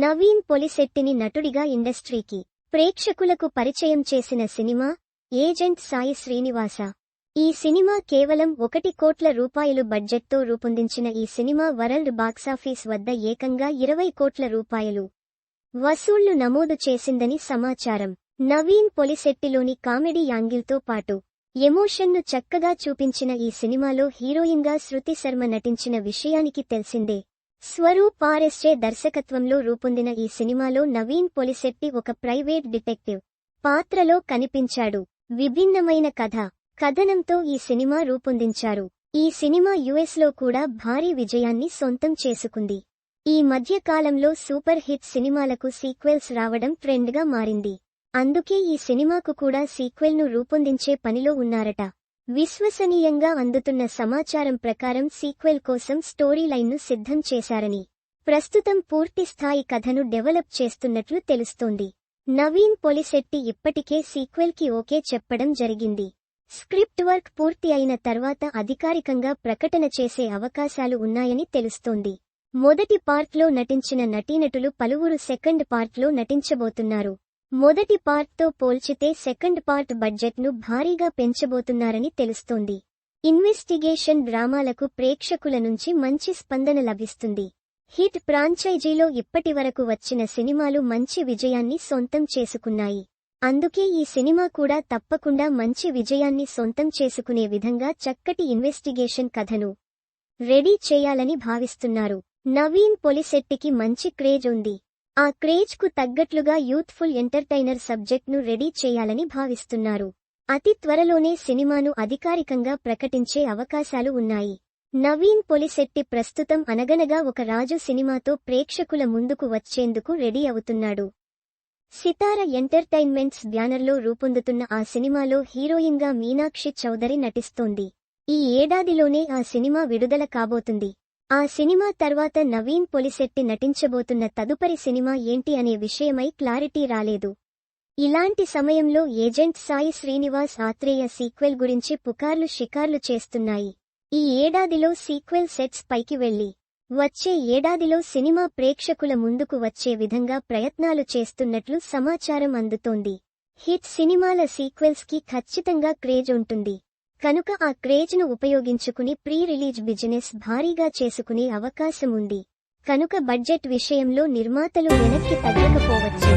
నవీన్ పొలిశెట్టిని నటుడిగా ఇండస్ట్రీకి ప్రేక్షకులకు పరిచయం చేసిన సినిమా ఏజెంట్ సాయి శ్రీనివాస. ఈ సినిమా కేవలం ఒకటి కోట్ల రూపాయలు బడ్జెట్తో రూపొందించిన ఈ సినిమా వరల్డ్ బాక్సాఫీస్ వద్ద ఏకంగా ఇరవై కోట్ల రూపాయలు వసూళ్ళు నమోదు చేసిందని సమాచారం. నవీన్ పొలిశెట్టిలోని కామెడీ యాంగిల్తో పాటు ఎమోషన్ను చక్కగా చూపించిన ఈ సినిమాలో హీరోయిన్గా శృతి శర్మ నటించిన విషయానికి తెలిసిందే. స్వరూప్ ఆర్ఎస్జే దర్శకత్వంలో రూపొందిన ఈ సినిమాలో నవీన్ పొలిశెట్టి ఒక ప్రైవేట్ డిటెక్టివ్ పాత్రలో కనిపించాడు. విభిన్నమైన కథ కథనంతో ఈ సినిమా రూపొందించారు. ఈ సినిమా యుఎస్లో కూడా భారీ విజయాన్ని సొంతం చేసుకుంది. ఈ మధ్య కాలంలో సూపర్ హిట్ సినిమాలకు సీక్వెల్స్ రావడం ట్రెండ్గా మారింది. అందుకే ఈ సినిమాకు కూడా సీక్వెల్ను రూపొందించే పనిలో ఉన్నారట. విశ్వసనీయంగా అందుతున్న సమాచారం ప్రకారం సీక్వెల్ కోసం స్టోరీ లైన్ను సిద్ధం చేశారని ప్రస్తుతం పూర్తి స్థాయి కథను డెవలప్ చేస్తున్నట్లు తెలుస్తోంది. నవీన్ పొలిశెట్టి ఇప్పటికే సీక్వెల్కి ఓకే చెప్పడం జరిగింది. స్క్రిప్ట్ వర్క్ పూర్తి అయిన తర్వాత అధికారికంగా ప్రకటన చేసే అవకాశాలు ఉన్నాయని తెలుస్తోంది. మొదటి పార్ట్లో నటించిన నటీనటులు పలువురు సెకండ్ పార్ట్లో నటించబోతున్నారు. మొదటి పార్ట్తో పోల్చితే సెకండ్ పార్ట్ బడ్జెట్ను భారీగా పెంచబోతున్నారని తెలుస్తోంది. ఇన్వెస్టిగేషన్ డ్రామాలకు ప్రేక్షకుల నుంచి మంచి స్పందన లభిస్తుంది. హిట్ ఫ్రాంచైజీలో ఇప్పటివరకు వచ్చిన సినిమాలు మంచి విజయాన్ని సొంతం చేసుకున్నాయి. అందుకే ఈ సినిమా కూడా తప్పకుండా మంచి విజయాన్ని సొంతం చేసుకునే విధంగా చక్కటి ఇన్వెస్టిగేషన్ కథను రెడీ చేయాలని భావిస్తున్నారు. నవీన్ పొలిశెట్టికి మంచి క్రేజ్ ఉంది. ఆ క్రేజ్కు తగ్గట్లుగా యూత్ఫుల్ ఎంటర్టైనర్ సబ్జెక్ట్ను రెడీ చేయాలని భావిస్తున్నారు. అతి త్వరలోనే సినిమాను అధికారికంగా ప్రకటించే అవకాశాలు ఉన్నాయి. నవీన్ పొలిశెట్టి ప్రస్తుతం అనగనగా ఒక రాజు సినిమాతో ప్రేక్షకుల ముందుకు వచ్చేందుకు రెడీ అవుతున్నాడు. సితార ఎంటర్టైన్మెంట్స్ బ్యానర్లో రూపొందుతున్న ఆ సినిమాలో హీరోయిన్గా మీనాక్షి చౌదరి నటిస్తోంది. ఈ ఏడాదిలోనే ఆ సినిమా విడుదల కాబోతుంది. ఆ సినిమా తర్వాత నవీన్ పొలిశెట్టి నటించబోతున్న తదుపరి సినిమా ఏంటి అనే విషయమై క్లారిటీ రాలేదు. ఇలాంటి సమయంలో ఏజెంట్ సాయి శ్రీనివాస్ ఆత్రేయ సీక్వెల్ గురించి పుకార్లు షికార్లు చేస్తున్నాయి. ఈ ఏడాదిలో సీక్వెల్ సెట్స్ పైకి వెళ్ళి వచ్చే ఏడాదిలో సినిమా ప్రేక్షకుల ముందుకు వచ్చే విధంగా ప్రయత్నాలు చేస్తున్నట్లు సమాచారం అందుతోంది. హిట్ సినిమాల సీక్వెల్స్కి ఖచ్చితంగా క్రేజ్ ఉంటుంది. కనుక ఆ క్రేజ్ను ఉపయోగించుకుని ప్రీ రిలీజ్ బిజినెస్ భారీగా చేసుకునే అవకాశం ఉంది కనుక బడ్జెట్ విషయంలో నిర్మాతలు వెనక్కి తగ్గకపోవచ్చు.